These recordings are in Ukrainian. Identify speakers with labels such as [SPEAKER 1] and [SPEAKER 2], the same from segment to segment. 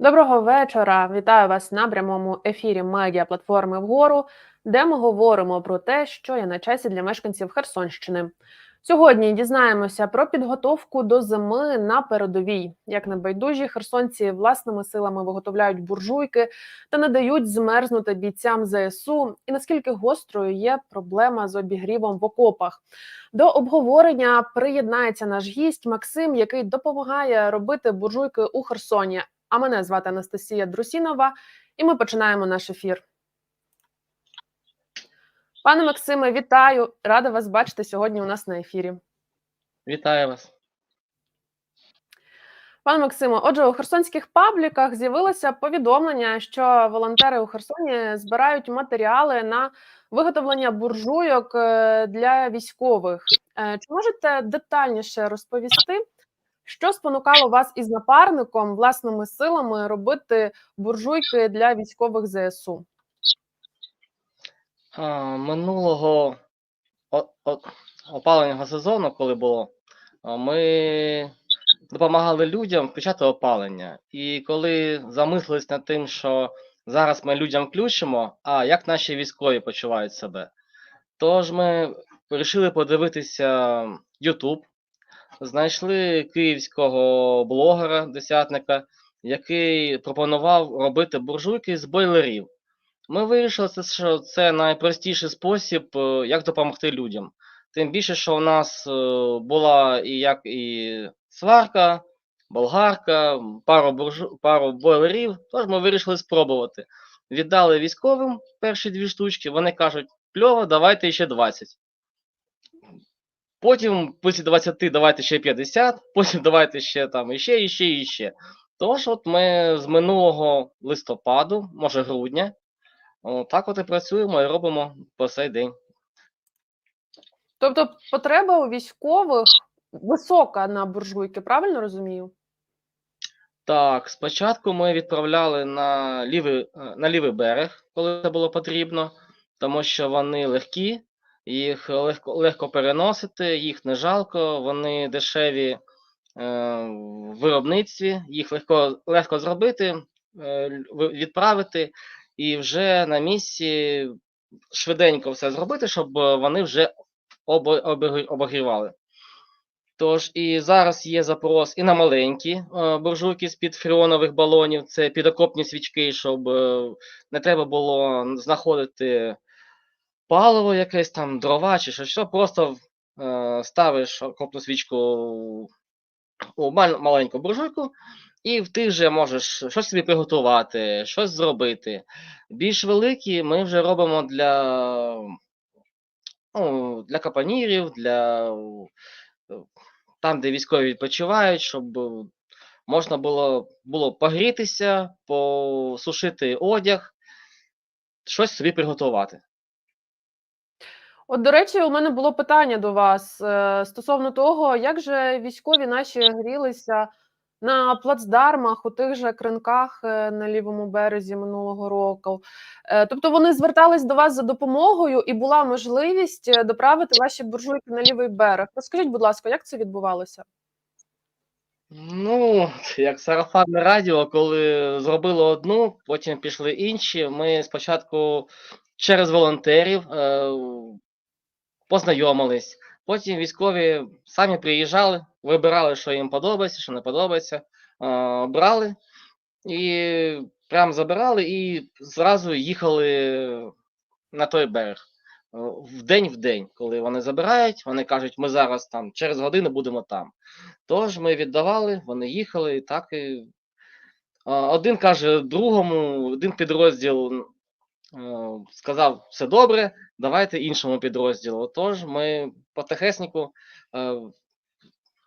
[SPEAKER 1] Доброго вечора. Вітаю вас на прямому ефірі медіа платформи вгору, де ми говоримо про те, що є на часі для мешканців Херсонщини. Сьогодні дізнаємося про підготовку до зими на передовій, як небайдужі херсонці власними силами виготовляють буржуйки та не дають змерзнути бійцям ЗСУ, і наскільки гострою є проблема з обігрівом в окопах. До обговорення приєднається наш гість Максим, який допомагає робити буржуйки у Херсоні. А мене звати Анастасія Друсінова, і ми починаємо наш ефір. Пане Максиме, вітаю! Рада вас бачити сьогодні у нас на ефірі.
[SPEAKER 2] Вітаю вас.
[SPEAKER 1] Пане Максиме, отже, у херсонських пабліках з'явилося повідомлення, що волонтери у Херсоні збирають матеріали на виготовлення буржуйок е, для військових. Е, Чи можете детальніше розповісти, що спонукало вас із напарником власними силами робити буржуйки для військових ЗСУ?
[SPEAKER 2] Минулого о- о- опалення сезону, коли було, ми допомагали людям включати опалення. І коли замислились над тим, що зараз ми людям включимо, а як наші військові почувають себе, тож ми вирішили подивитися YouTube, знайшли київського блогера, десятника, який пропонував робити буржуйки з бойлерів. Ми вирішили, що це найпростіший спосіб, е, як допомогти людям. Тим більше, що в нас е, була і як і сварка, болгарка, пару, буржу, пару бойлерів, тож ми вирішили спробувати. Віддали військовим перші дві штучки, вони кажуть, кльово, давайте ще 20. Потім після 20 давайте ще 50, потім давайте ще там іще, іще, іще. Тож, от ми з минулого листопаду, може грудня, так от і працюємо і робимо по сей день.
[SPEAKER 1] Тобто, потреба у військових висока на буржуйки, правильно розумію?
[SPEAKER 2] Так, спочатку ми відправляли на лівий, е, на лівий берег, коли це було потрібно, тому що вони легкі, їх легко, легко переносити, їх не жалко, вони дешеві е, в виробництві, їх легко, легко зробити, е, відправити і вже на місці швиденько все зробити, щоб вони вже обо- обігрі- обогрівали. Тож і зараз є запрос і на маленькі е, буржуйки з-під фреонових балонів, це підокопні свічки, щоб не треба було знаходити паливо якесь там, дрова чи що, що просто е, ставиш окопну свічку у маленьку буржуйку, і в тих же можеш щось собі приготувати, щось зробити. Більш великі ми вже робимо для, ну, для капанірів, для е, там, де військові відпочивають, щоб можна було, було погрітися, посушити одяг, щось собі приготувати.
[SPEAKER 1] От, до речі, у мене було питання до вас е, стосовно того, як же військові наші грілися на плацдармах, у тих же кринках е, на лівому березі минулого року. Е, Тобто вони звертались до вас за допомогою, і була можливість доправити ваші буржуйки на лівий берег. Розкажіть, будь ласка, як це відбувалося?
[SPEAKER 2] Ну, як сарафанне радіо, коли зробили одну, потім пішли інші. Ми спочатку через волонтерів познайомились. Потім військові самі приїжджали, вибирали, що їм подобається, що не подобається, е, брали і прям забирали і зразу їхали на той берег. Е, В день в день, коли вони забирають, вони кажуть, ми зараз там через годину будемо там. Тож ми віддавали, вони їхали, і так і. Один каже другому, один підрозділ е, сказав, все добре, давайте іншому підрозділу. Тож ми потихесеньку е,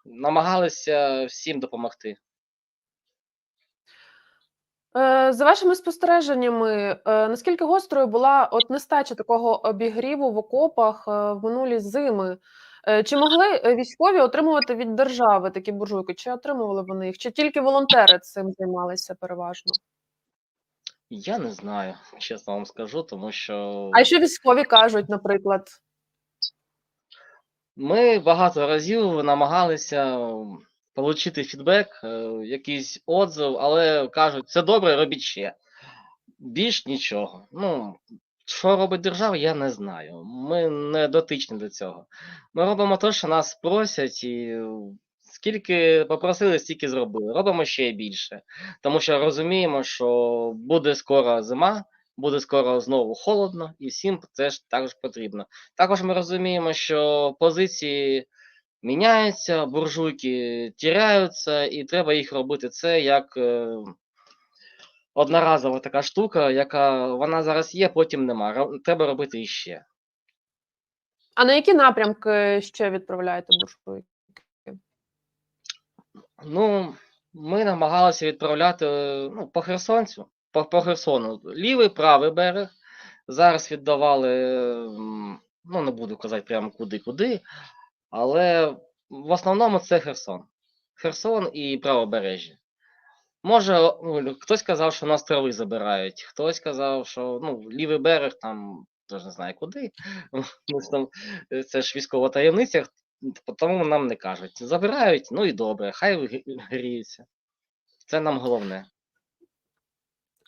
[SPEAKER 2] намагалися всім допомогти.
[SPEAKER 1] Е, За вашими спостереженнями, е, наскільки гострою була от нестача такого обігріву в окопах е, в минулі зими? Е, Чи могли е, військові отримувати від держави такі буржуйки? Чи отримували вони їх? Чи тільки волонтери цим займалися переважно?
[SPEAKER 2] Я не знаю, чесно вам скажу, тому що
[SPEAKER 1] А що військові кажуть, наприклад?
[SPEAKER 2] ми багато разів намагалися отримати фідбек, е, якийсь отзив, але кажуть, це добре, робіть ще. Більш нічого. Ну, що робить держава, я не знаю. Ми не дотичні до цього. Ми робимо те, що нас просять, і скільки попросили, стільки зробили. Робимо ще більше. Тому що розуміємо, що буде скоро зима, буде скоро знову холодно, і всім це ж також потрібно. Також ми розуміємо, що позиції міняються, буржуйки тіряються, і треба їх робити це як е, одноразова така штука, яка вона зараз є, потім нема. Треба робити іще.
[SPEAKER 1] А на які напрямки ще відправляєте буржуйки?
[SPEAKER 2] Ну, ми намагалися відправляти ну, по Херсонцю, по, по Херсону. Лівий, правий берег. Зараз віддавали, ну не буду казати прямо куди-куди, але в основному це Херсон. Херсон і правобережжя. Може, ну, хтось казав, що нас трави забирають, хтось казав, що ну, лівий берег там, теж не знаю куди. Е, це ж військова таємниця, тому нам не кажуть. Забирають, ну і добре, хай гріються. Це нам головне.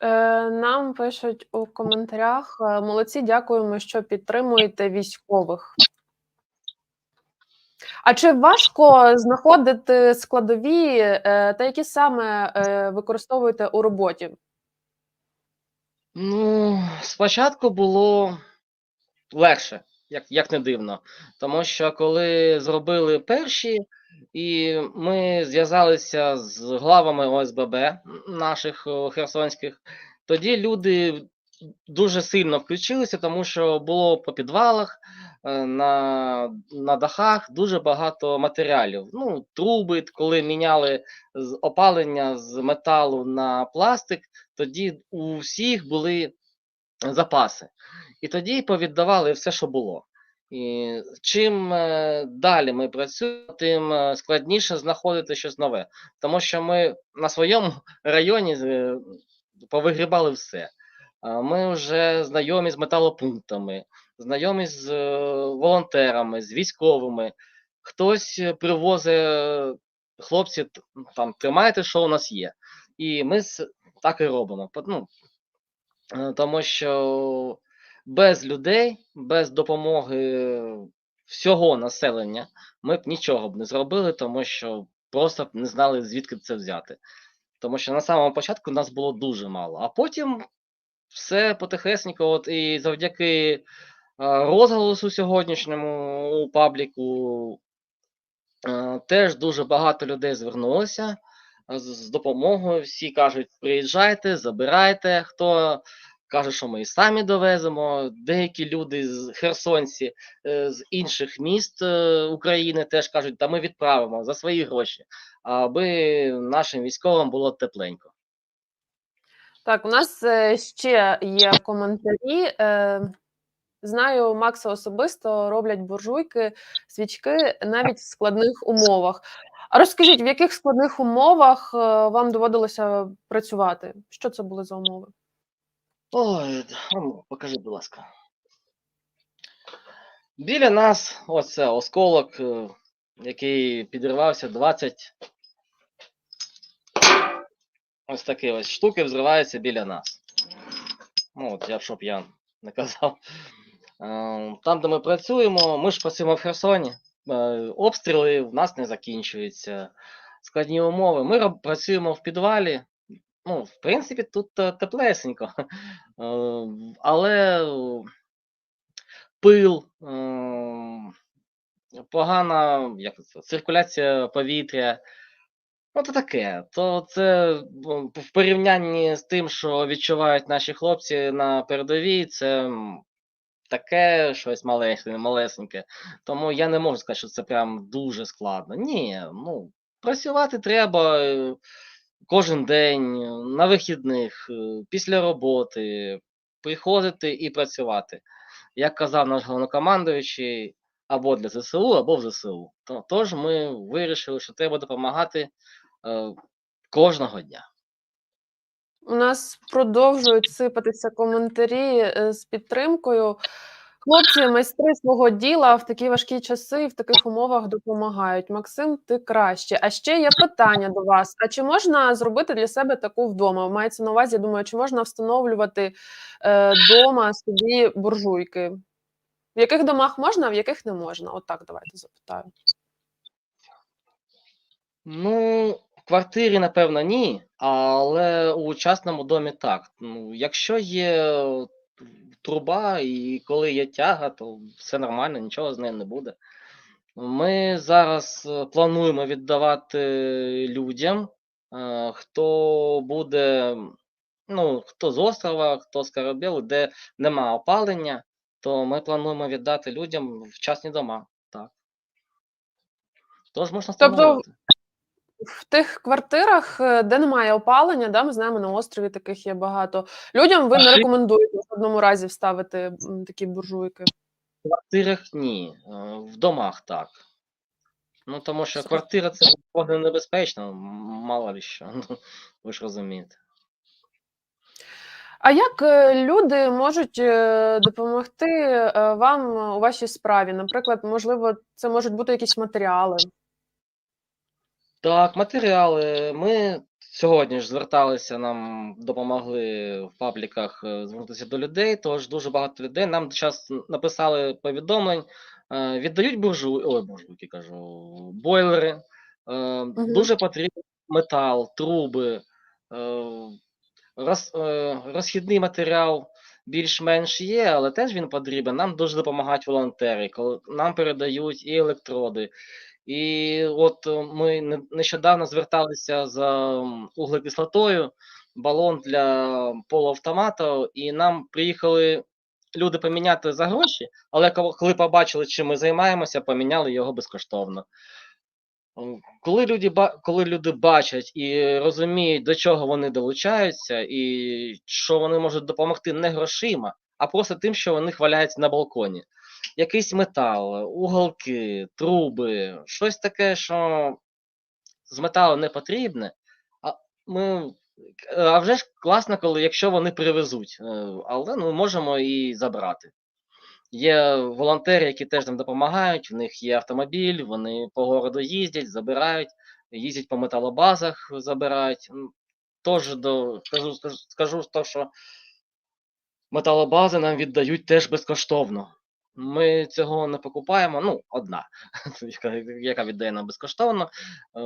[SPEAKER 1] Е, нам пишуть у коментарях: е, молодці, дякуємо, що підтримуєте військових. А чи важко знаходити складові е, та які саме використовуєте у роботі?
[SPEAKER 2] Ну, спочатку було легше, як, як не дивно. Тому що коли зробили перші, і ми зв'язалися з главами ОСББ наших херсонських, тоді люди дуже сильно включилися, тому що було по підвалах, е, на, на дахах дуже багато матеріалів. Ну, труби, коли міняли з опалення з металу на пластик, тоді у всіх були запаси. І тоді повіддавали все, що було. І чим е, далі ми працюємо, тим е, складніше знаходити щось нове. Тому що ми на своєму районі е, повигрібали все. Ми вже знайомі з металопунктами, знайомі з волонтерами, з військовими. Хтось привозить, хлопці, там, тримайте, що у нас є. І ми так і робимо. Ну, тому що без людей, без допомоги всього населення ми б нічого б не зробили, тому що просто б не знали, звідки це взяти. Тому що на самому початку нас було дуже мало, а потім все потихесенько, от і завдяки е, розголосу сьогоднішньому у пабліку е, теж дуже багато людей звернулося з, допомогою. Всі кажуть, приїжджайте, забирайте. Хто каже, що ми і самі довеземо. Деякі люди з херсонці е, з інших міст е, України теж кажуть, та ми відправимо за свої гроші, аби нашим військовим було тепленько.
[SPEAKER 1] Так, у нас е, ще є коментарі. Знаю, Макса особисто роблять буржуйки, свічки навіть в складних умовах. А розкажіть, в яких складних умовах е, вам доводилося працювати? Що це були за умови?
[SPEAKER 2] Ой, ну, покажи, будь ласка. Біля нас оце осколок, е, який підривався 20. Ось такі ось штуки взриваються біля нас. Ну, от я щоб я не казав. Е, Там, де ми працюємо, ми ж працюємо в Херсоні. Е, Обстріли в нас не закінчуються. Складні умови. Ми працюємо в підвалі. Ну, в принципі, тут е, теплесенько. Е, Але пил, погана як це, циркуляція повітря. Ну, то таке. То це в порівнянні з тим, що відчувають наші хлопці на передовій, це таке щось малесеньке, малесеньке. Тому я не можу сказати, що це прям дуже складно. Ні, ну, працювати треба е, кожен день, е, на вихідних, е, після роботи, приходити і працювати. Як казав наш головнокомандуючий, або для ЗСУ, або в ЗСУ. Тож ми вирішили, що треба допомагати е, кожного дня.
[SPEAKER 1] У нас продовжують сипатися коментарі е, з підтримкою. Хлопці, майстри свого діла в такі важкі часи, і в таких умовах допомагають. Максим, ти краще. А ще є питання до вас: а чи можна зробити для себе таку вдома? Мається на увазі, я думаю, чи можна встановлювати е, дома собі буржуйки? В яких домах можна, а в яких не можна? От давайте запитаю.
[SPEAKER 2] Ну, квартирі, напевно, ні, але у частному домі так. Ну, якщо є труба і коли є тяга, то все нормально, нічого з нею не буде. Ми зараз е, плануємо віддавати людям, е, хто буде, ну, хто з острова, хто з корабелу, де нема опалення, то ми плануємо віддати людям в частні дома. Так. Тож можна
[SPEAKER 1] Тобто
[SPEAKER 2] встановлювати.
[SPEAKER 1] В тих квартирах, е, де немає опалення, да, ми знаємо, на острові таких є багато. Людям ви не рекомендуєте в одному разазі вставити такі буржуйки.
[SPEAKER 2] В квартирах ні, е, в домах так. Ну, тому що квартира це вогненебезпечно, м, мало ли що. Ну, ви ж розумієте.
[SPEAKER 1] А як е, люди можуть допомогти вам у вашій справі? Наприклад, можливо, це можуть бути якісь матеріали.
[SPEAKER 2] Так, матеріали. Ми сьогодні ж зверталися, нам допомогли в пабліках е, звернутися до людей, тож дуже багато людей нам зараз написали повідомлень, е, віддають буржуй, ой, буржуйки кажу, бойлери. Е, Дуже потрібен метал, труби, роз, розхідний матеріал більш-менш є, але теж він потрібен. Нам дуже допомагають волонтери, коли нам передають і електроди. І от е, ми не- нещодавно зверталися за углекислотою, балон для полуавтомата, і нам приїхали люди поміняти за гроші, але коли побачили, чим ми займаємося, поміняли його безкоштовно. Коли люди, коли люди бачать і розуміють, до чого вони долучаються, і що вони можуть допомогти не грошима, а просто тим, що вони валяються на балконі. Якийсь метал, уголки, труби, щось таке, що з металу не потрібне. А ми. А вже ж класно, коли якщо вони привезуть, е, але ну, можемо і забрати. Є волонтери, які теж нам допомагають, в них є автомобіль, вони по городу їздять, забирають, їздять по металобазах, забирають. Тож до, скажу, скажу, скажу що металобази нам віддають теж безкоштовно. Ми цього не покупаємо. Ну, одна, яка, віддає нам безкоштовно. Е,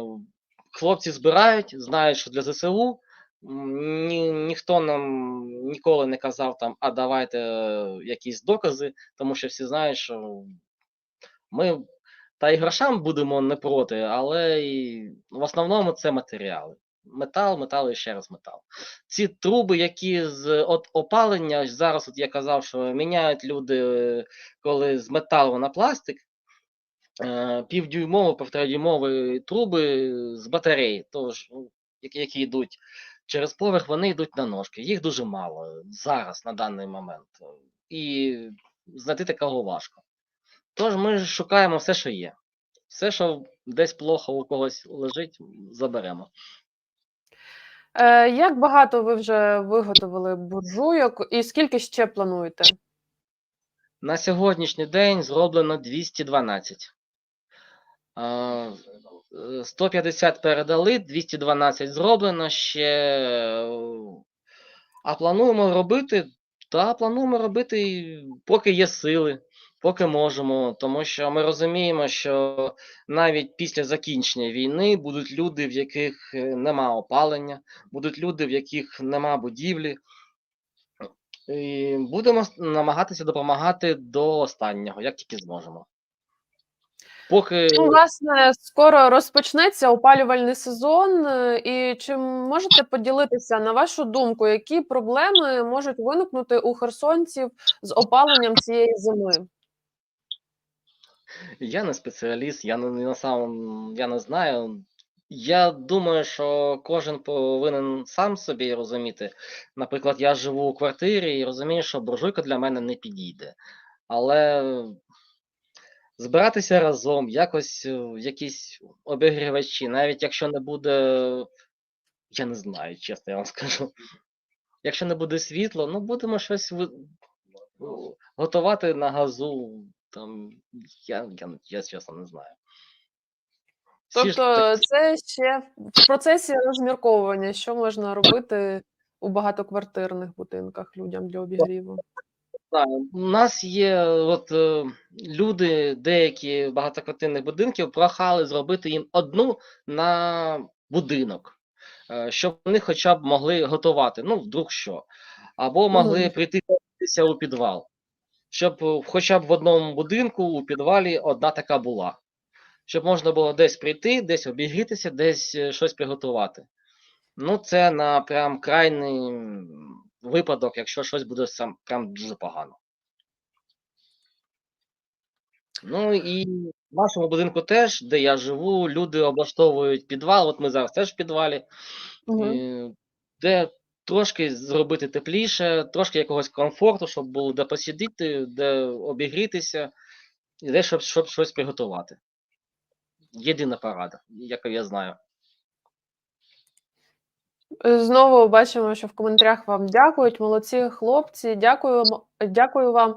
[SPEAKER 2] Хлопці збирають, знають, що для ЗСУ. Ні, ніхто нам ніколи не казав там, а давайте е, якісь докази, тому що всі знають, що ми та й грошам будемо не проти, але і в основному це матеріали. Метал, метал і ще раз метал. Ці труби, які з от опалення, зараз от я казав, що міняють люди, коли з металу на пластик, е, півдюймові, півторадюймові труби з батареї, тож, ну, які, які йдуть через поверх, вони йдуть на ножки. Їх дуже мало зараз, на даний момент. І знайти такого важко. Тож ми шукаємо все, що є. Все, що десь плохо у когось лежить, заберемо.
[SPEAKER 1] Е, як багато ви вже виготовили буржуйок і скільки ще плануєте?
[SPEAKER 2] На сьогоднішній день зроблено 212. Е, 150 передали, 212 зроблено ще. е, А плануємо робити, та плануємо робити, поки є сили, поки можемо. Тому що ми розуміємо, що навіть після закінчення війни будуть люди, в яких е, нема опалення, будуть люди, в яких нема будівлі. І будемо намагатися допомагати до останнього, як тільки зможемо. Поки
[SPEAKER 1] Ну, власне, скоро розпочнеться опалювальний сезон, е, і чи можете поділитися, на вашу думку, які проблеми можуть виникнути у херсонців з опаленням цієї зими?
[SPEAKER 2] Я не спеціаліст, я не, на самом, я не знаю. Я думаю, що кожен повинен сам собі розуміти. Наприклад, я живу у квартирі і розумію, що буржуйка для мене не підійде. Але збиратися разом, якось е, якісь обігрівачі, навіть якщо не буде, я не знаю, чесно я вам скажу. Якщо не буде світло, ну будемо щось ну, готувати на газу, там, я, я, я чесно не знаю.
[SPEAKER 1] Тобто, це ще в процесі розмірковування, що можна робити у багатоквартирних будинках людям для обігріву.
[SPEAKER 2] знаю. У нас є от е, люди, деякі багатоквартирних будинків прохали зробити їм одну на будинок, е, щоб вони хоча б могли готувати, ну, вдруг що. Або могли прийти у підвал, щоб е, хоча б в одному будинку у підвалі одна така була. Щоб можна було десь прийти, десь обігрітися, десь е, щось приготувати. Ну, це на прям крайній випадок, якщо щось буде сам прям дуже погано. Ну і в нашому будинку теж, де я живу, люди облаштовують підвал. От ми зараз теж в підвалі, е, де трошки зробити тепліше, трошки якогось комфорту, щоб було де посидіти, де обігрітися, і де щоб, щоб щось приготувати. Єдина порада, яку я знаю.
[SPEAKER 1] Знову бачимо, що в коментарях вам дякують. Молодці хлопці. Дякую, дякую вам.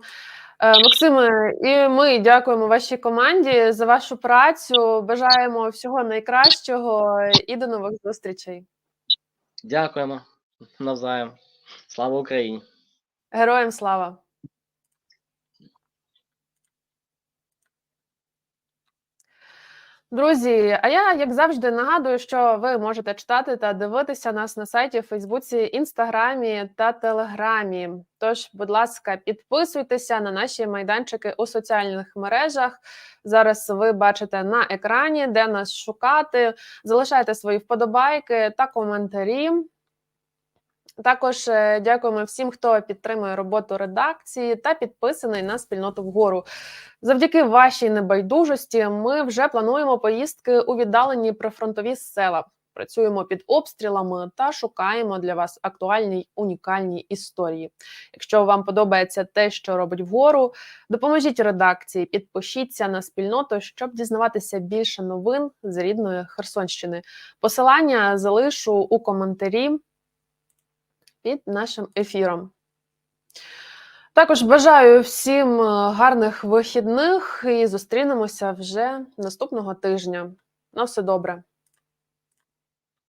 [SPEAKER 1] Е, Максиме, і ми дякуємо вашій команді за вашу працю. Бажаємо всього найкращого і до нових зустрічей.
[SPEAKER 2] Дякуємо навзаєм. Слава Україні!
[SPEAKER 1] Героям слава! Друзі, а я, як завжди, нагадую, що ви можете читати та дивитися нас на сайті, Фейсбуці, Інстаграмі та Телеграмі. Тож, будь ласка, підписуйтеся на наші майданчики у соціальних мережах. Зараз ви бачите на екрані, де нас шукати. Залишайте свої вподобайки та коментарі. Також е, дякуємо всім, хто підтримує роботу редакції та підписаний на спільноту вгору. Завдяки вашій небайдужості ми вже плануємо поїздки у віддалені прифронтові села. Працюємо під обстрілами та шукаємо для вас актуальні унікальні історії. Якщо вам подобається те, що робить вгору, допоможіть редакції, підпишіться на спільноту, щоб дізнаватися більше новин з рідної Херсонщини. Посилання залишу у коментарі під нашим ефіром. Також бажаю всім е, гарних вихідних і зустрінемося вже наступного тижня. На все добре.